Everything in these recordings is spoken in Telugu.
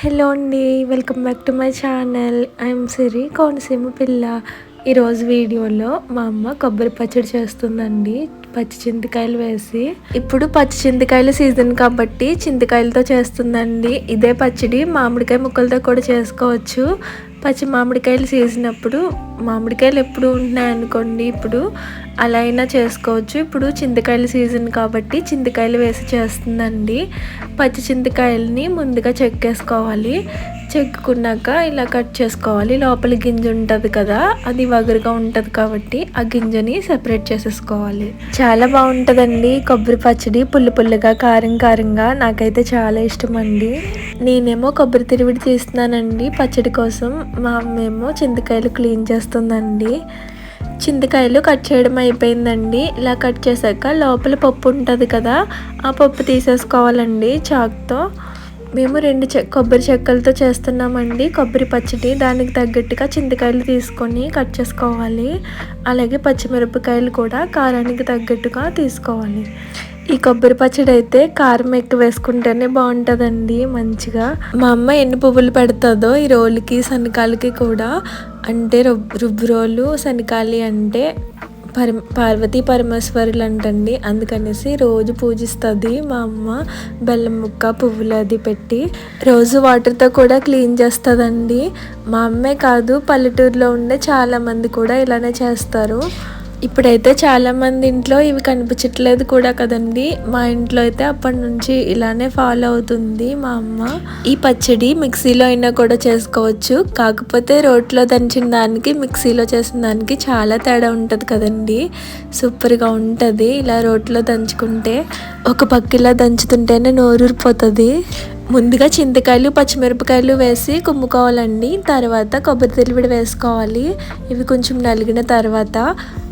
హలో అండి welcome back to my channel. I'm Siri Konaseema పిల్ల. ఈరోజు వీడియోలో మా అమ్మ కొబ్బరి పచ్చడి చేస్తుందండి. పచ్చి చింతకాయలు వేసి. ఇప్పుడు పచ్చి చింతకాయల సీజన్ కాబట్టి చింతకాయలతో చేస్తుందండి. ఇదే పచ్చడి మామిడికాయ ముక్కలతో కూడా చేసుకోవచ్చు. పచ్చి మామిడికాయలు సీజనప్పుడు మామిడికాయలు ఎప్పుడు ఉన్నాయనుకోండి ఇప్పుడు అలా అయినా చేసుకోవచ్చు. ఇప్పుడు చింతకాయల సీజన్ కాబట్టి చింతకాయలు వేసి చేస్తుందండి. పచ్చి చింతకాయలని ముందుగా చెక్కేసుకోవాలి. చెక్కున్నాక ఇలా కట్ చేసుకోవాలి. లోపల గింజ ఉంటుంది కదా అది వగరుగా ఉంటుంది కాబట్టి ఆ గింజని సెపరేట్ చేసేసుకోవాలి. చాలా బాగుంటుందండి కొబ్బరి పచ్చడి. పుల్లు పుల్లుగా కారం కారంగా నాకైతే చాలా ఇష్టం అండి నేనేమో కొబ్బరి తిరివిడి తీస్తున్నానండి పచ్చడి కోసం. మా అమ్మేమో చింతకాయలు క్లీన్ చేస్తాను వస్తుందండి. చింతకాయలు కట్ చేయడం అయిపోయిందండి. ఇలా కట్ చేశాక లోపల పప్పు ఉంటుంది కదా ఆ పప్పు తీసేసుకోవాలండి చాక్తో. మేము రెండు చె కొబ్బరి చెక్కలతో చేస్తున్నామండి. కొబ్బరి పచ్చడి దానికి తగ్గట్టుగా చింతకాయలు తీసుకొని కట్ చేసుకోవాలి. అలాగే పచ్చిమిరపకాయలు కూడా కారానికి తగ్గట్టుగా తీసుకోవాలి. ఈ కొబ్బరి పచ్చడి అయితే కారం ఎక్కువ వేసుకుంటేనే బాగుంటుందండి మంచిగా. మా అమ్మ ఎన్ని పువ్వులు పెడుతుందో ఈ రోలుకి శనకాలకి కూడా. అంటే రుబ్బు రుబ్బు రోలు శనకాలి అంటే పర పార్వతీ పరమేశ్వరులు అంటండి. అందుకనేసి రోజు పూజిస్తుంది మా అమ్మ బెల్లం ముక్క పువ్వులు అది పెట్టి. రోజు వాటర్తో కూడా క్లీన్ చేస్తుందండి. మా అమ్మే కాదు పల్లెటూరులో ఉండే చాలామంది కూడా ఇలానే చేస్తారు. ఇప్పుడైతే చాలామంది ఇంట్లో ఇవి కనిపించట్లేదు కూడా కదండి. మా ఇంట్లో అయితే అప్పటి నుంచి ఇలానే ఫాలో అవుతుంది మా అమ్మ. ఈ పచ్చడి మిక్సీలో అయినా కూడా చేసుకోవచ్చు. కాకపోతే రోట్లో దంచిన దానికి మిక్సీలో చేసిన దానికి చాలా తేడా ఉంటుంది కదండి. సూపర్గా ఉంటుంది ఇలా రోట్లో దంచుకుంటే. ఒక పక్క ఇలా దంచుతుంటేనే నోరూరిపోతుంది. ముందుగా చింతకాయలు పచ్చిమిరపకాయలు వేసి కుమ్ముకోవాలండి తర్వాత కొబ్బరి తెలివిడి వేసుకోవాలి. ఇవి కొంచెం నలిగిన తర్వాత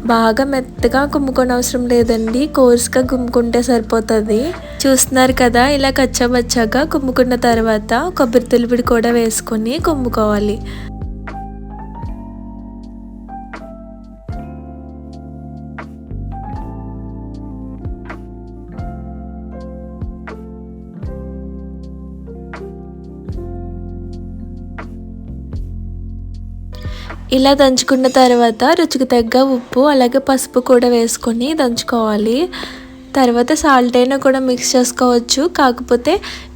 బాగా మెత్తగా కుమ్ముకొని అవసరం లేదండి. కోర్స్గా కుమ్ముకుంటే సరిపోతుంది. చూస్తున్నారు కదా ఇలా కచ్చాబచ్చాగా కుమ్ముకున్న తర్వాత కొబ్బరి తులిపిడి కూడా వేసుకొని కుమ్ముకోవాలి. ఇలా దంచుకున్న తర్వాత రుచికి తగ్గ ఉప్పు అలాగే పసుపు కూడా వేసుకొని దంచుకోవాలి. తర్వాత సాల్ట్ అయినా కూడా మిక్స్ చేసుకోవచ్చు. కాకపోతే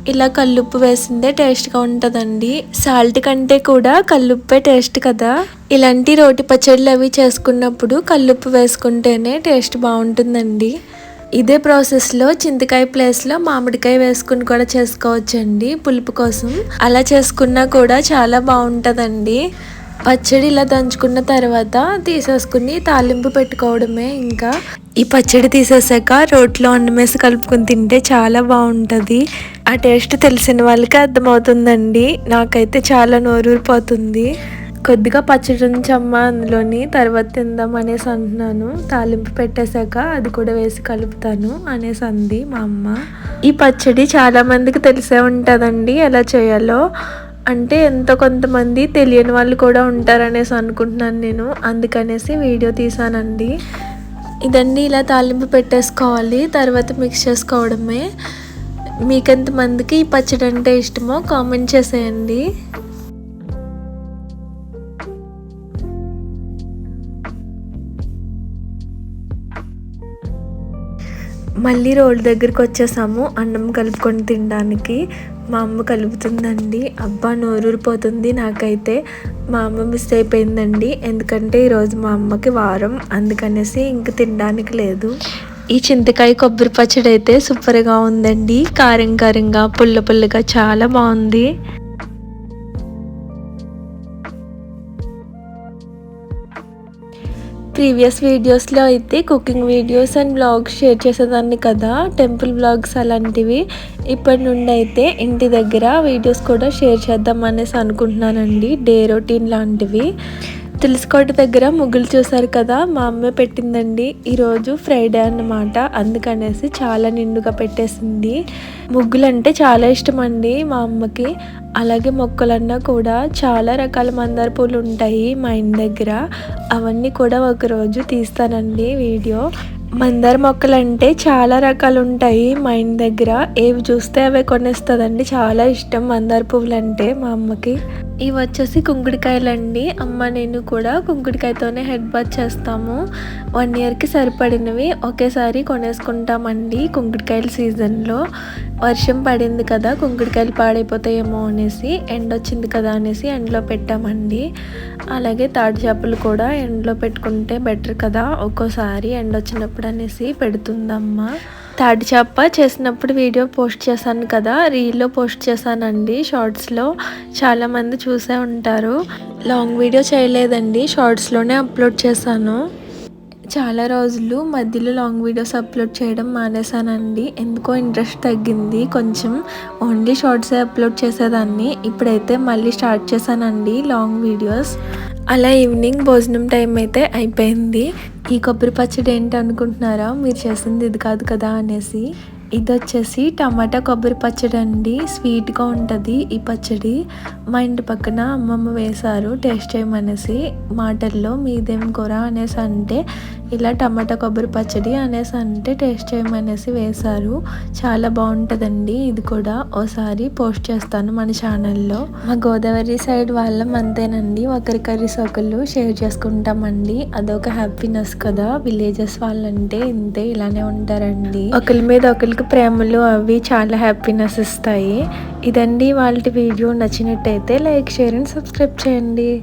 ఇలా కల్లుప్పు వేసిందే టేస్ట్గా ఉంటుందండి. సాల్ట్ కంటే కూడా కల్లుప్పే టేస్ట్ కదా. ఇలాంటి రోటి పచ్చళ్ళు అవి చేసుకున్నప్పుడు కల్లుప్పు వేసుకుంటేనే టేస్ట్ బాగుంటుందండి. ఇదే ప్రాసెస్లో చింతకాయ ప్లేస్లో మామిడికాయ వేసుకుని కూడా చేసుకోవచ్చండి పులుపు కోసం. అలా చేసుకున్నా కూడా చాలా బాగుంటుందండి. పచ్చడి ఇలా దంచుకున్న తర్వాత తీసేసుకుని తాలింపు పెట్టుకోవడమే ఇంకా. ఈ పచ్చడి తీసేసాక రోట్లో అన్నమేసి కలుపుకొని తింటే చాలా బాగుంటుంది. ఆ టేస్ట్ తెలిసిన వాళ్ళకి అర్థమవుతుందండి. నాకైతే చాలా నోరూరిపోతుంది. కొద్దిగా పచ్చడి ఉంచమ్మ అందులోని తర్వాత తిందాం అనేసి అంటున్నాను. తాలింపు పెట్టేశాక అది కూడా వేసి కలుపుతాను అనేసి అంది మా అమ్మ. ఈ పచ్చడి చాలామందికి తెలిసే ఉంటుందండి. ఎలా చేయాలో అంటే ఎంతో కొంతమంది తెలియని వాళ్ళు కూడా ఉంటారనేసి అనుకుంటున్నాను నేను. అందుకనేసి వీడియో తీసానండి. ఇదన్నీ ఇలా తాలింపు పెట్టేసుకోవాలి. తర్వాత మిక్స్ చేసుకోవడమే. మీకెంతమందికి ఈ పచ్చడి అంటే ఇష్టమో కామెంట్ చేసేయండి. మళ్ళీ రోడ్డు దగ్గరికి వచ్చేసాము. అన్నం కలుపుకొని తినడానికి మా అమ్మ కలుపుతుందండి. అబ్బా నోరూరిపోతుంది నాకైతే. మా అమ్మ మిస్ అయిపోయిందండి. ఎందుకంటే ఈరోజు మా అమ్మకి వారం. అందుకనేసి ఇంక తినడానికి లేదు. ఈ చింతకాయ కొబ్బరి పచ్చడి అయితే సూపర్గా ఉందండి. కారం కారంగా పుల్ల పుల్లగా చాలా బాగుంది. ప్రీవియస్ వీడియోస్లో అయితే cooking videos and blogs share చేసేదాన్ని కదా. టెంపుల్ బ్లాగ్స్ అలాంటివి. ఇప్పటి నుండి అయితే ఇంటి దగ్గర వీడియోస్ కూడా షేర్ చేద్దాం అనేసి అనుకుంటున్నానండి. డే రొటీన్ లాంటివి. తులసికోట దగ్గర ముగ్గులు చూసారు కదా మా అమ్మ పెట్టిందండి. ఈరోజు ఫ్రైడే అన్నమాట. అందుకనేసి చాలా నిండుగా పెట్టేసింది. ముగ్గులు అంటే చాలా ఇష్టం అండి మా అమ్మకి. అలాగే మొక్కలన్నా కూడా చాలా రకాల మందార పూలు ఉంటాయి మా ఇంటి దగ్గర. అవన్నీ కూడా ఒకరోజు తీస్తానండి వీడియో. మందార మొక్కలు అంటే చాలా రకాలు ఉంటాయి మా ఇంటి దగ్గర. ఏవి చూస్తే అవే కొనేస్తుందండి. చాలా ఇష్టం మందార పువ్వులు అంటే మా అమ్మకి. ఇవి వచ్చేసి కుంకుడికాయలండి. అమ్మ నేను కూడా కుంకుడికాయతోనే హెడ్ బాత్ చేస్తాము. వన్ ఇయర్కి సరిపడినవి ఒకేసారి కొనేసుకుంటామండి కుంకుడికాయల సీజన్లో. వర్షం పడింది కదా కుంకుడికాయలు పాడైపోతాయేమో అనేసి ఎండ వచ్చింది కదా అనేసి ఎండలో పెట్టామండి. అలాగే తాడి చేపలు కూడా ఎండలో పెట్టుకుంటే బెటర్ కదా ఒక్కోసారి ఎండ వచ్చినప్పుడు అనేసి పెడుతుందమ్మ. తాడి చేప చేసినప్పుడు వీడియో పోస్ట్ చేశాను కదా రీల్లో పోస్ట్ చేశానండి షార్ట్స్లో. చాలామంది చూసే ఉంటారు. లాంగ్ వీడియో చేయలేదండి షార్ట్స్లోనే అప్లోడ్ చేశాను. చాలా రోజులు మధ్యలో లాంగ్ వీడియోస్ అప్లోడ్ చేయడం మానేశానండి. ఎందుకో ఇంట్రెస్ట్ తగ్గింది. కొంచెం ఓన్లీ షార్ట్సే అప్లోడ్ చేసేదాన్ని. ఇప్పుడైతే మళ్ళీ స్టార్ట్ చేశానండి లాంగ్ వీడియోస్ అలా ఈవినింగ్ భోజనం టైం అయితే అయిపోయింది. ఈ కొబ్బరి పచ్చడి ఏంటి అనుకుంటున్నారా? మీరు చేసింది ఇది కాదు కదా అనేసి. ఇది వచ్చేసి టమాటా కొబ్బరి పచ్చడి అండి. స్వీట్గా ఉంటుంది ఈ పచ్చడి. మా ఇంటి పక్కన అమ్మమ్మ వేశారు టేస్ట్ చేయమనేసి మాటల్లో మీదేం కూర? అనేసి అంటే ఇలా టమాటా కొబ్బరి పచ్చడి అనేసి అంటే టేస్ట్ చేయమనేసి వేశారు. చాలా బాగుంటుందండి. ఇది కూడా ఓసారి పోస్ట్ చేస్తాను మన ఛానల్లో. మా గోదావరి సైడ్ వాళ్ళం అంతేనండి. ఒకరి కర్రీస్ ఒకళ్ళు షేర్ చేసుకుంటామండి. అదొక హ్యాపీనెస్ కదా. విలేజెస్ వాళ్ళంటే ఇంతే ఇలానే ఉంటారండి. ఒకరి మీద ఒకరికి ప్రేమలు అవి చాలా హ్యాపీనెస్ ఇస్తాయి. ఇదండి వాళ్ళ వీడియో. నచ్చినట్టయితే లైక్ షేర్ అండ్ సబ్స్క్రైబ్ చేయండి.